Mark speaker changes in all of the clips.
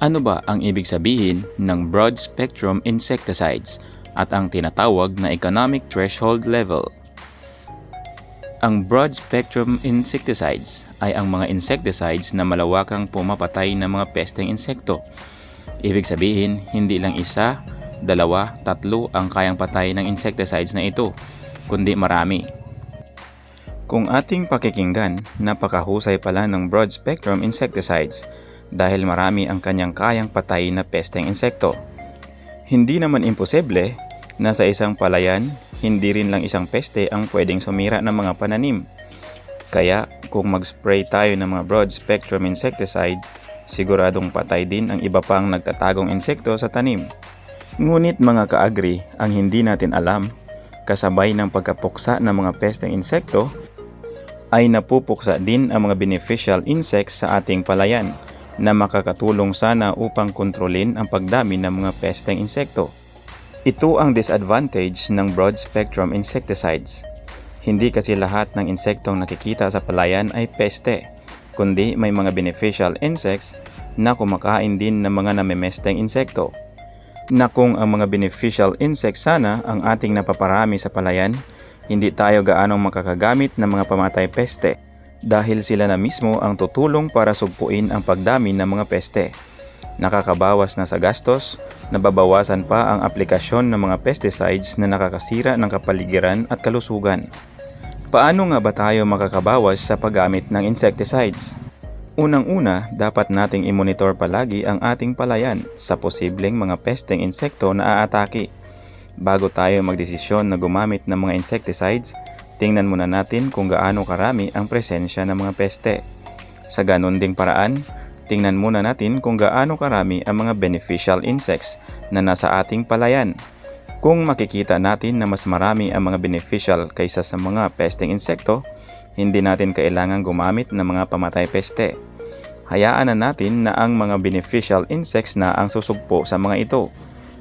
Speaker 1: Ano ba ang ibig sabihin ng broad spectrum insecticides at ang tinatawag na economic threshold level? Ang broad spectrum insecticides ay ang mga insecticides na malawakang pumapatay ng mga pesteng insekto. Ibig sabihin, hindi lang isa, dalawa, tatlo ang kayang patay ng insecticides na ito, kundi marami. Kung ating pakikinggan, napakahusay pala ng broad spectrum insecticides dahil marami ang kanyang kayang patay na pesteng insekto. Hindi naman imposible na sa isang palayan, hindi rin lang isang peste ang pwedeng sumira ng mga pananim. Kaya kung mag-spray tayo ng mga broad spectrum insecticide, siguradong patay din ang iba pang nagtatagong insekto sa tanim. Ngunit mga kaagri, ang hindi natin alam, kasabay ng pagkapuksa ng mga pesteng insekto, ay napupuksa din ang mga beneficial insects sa ating palayan na makakatulong sana upang kontrolin ang pagdami ng mga pesteng insekto. Ito ang disadvantage ng broad spectrum insecticides. Hindi kasi lahat ng insektong nakikita sa palayan ay peste, kundi may mga beneficial insects na kumakain din ng mga namemesteng insekto. Na kung ang mga beneficial insects sana ang ating napaparami sa palayan, hindi tayo gaanong makakagamit ng mga pamatay peste dahil sila na mismo ang tutulong para sugpuin ang pagdami ng mga peste. Nakakabawas na sa gastos, nababawasan pa ang aplikasyon ng mga pesticides na nakakasira ng kapaligiran at kalusugan. Paano nga ba tayo makakabawas sa paggamit ng insecticides? Unang-una, dapat nating i-monitor palagi ang ating palayan sa posibleng mga pesteng insekto na aatake. Bago tayo magdesisyon na gumamit ng mga insecticides, tingnan muna natin kung gaano karami ang presensya ng mga peste. Sa ganun ding paraan, tingnan muna natin kung gaano karami ang mga beneficial insects na nasa ating palayan. Kung makikita natin na mas marami ang mga beneficial kaysa sa mga pesteng insekto, hindi natin kailangan gumamit ng mga pamatay peste. Hayaan na natin na ang mga beneficial insects na ang susugpo sa mga ito.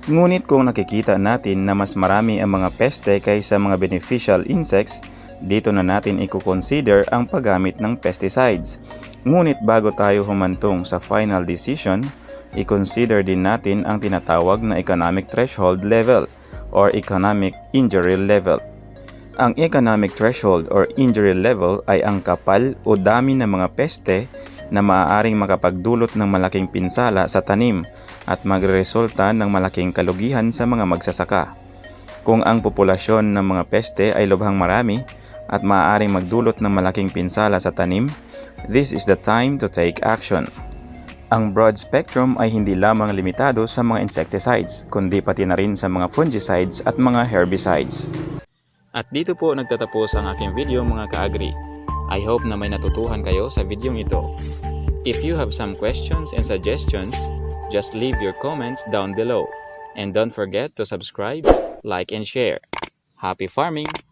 Speaker 1: Ngunit kung nakikita natin na mas marami ang mga peste kaysa mga beneficial insects, dito na natin i-consider ang paggamit ng pesticides. Ngunit bago tayo humantong sa final decision, i-consider din natin ang tinatawag na economic threshold level or economic injury level. Ang economic threshold or injury level ay ang kapal o dami ng mga peste na maaaring makapagdulot ng malaking pinsala sa tanim at magresulta ng malaking kalugihan sa mga magsasaka. Kung ang populasyon ng mga peste ay lubhang marami at maaaring magdulot ng malaking pinsala sa tanim, this is the time to take action. Ang broad spectrum ay hindi lamang limitado sa mga insecticides, kundi pati na rin sa mga fungicides at mga herbicides. At dito po nagtatapos ang aking video mga kaagri. I hope na may natutuhan kayo sa video ito. If you have some questions and suggestions, just leave your comments down below. And don't forget to subscribe, like, and share. Happy farming!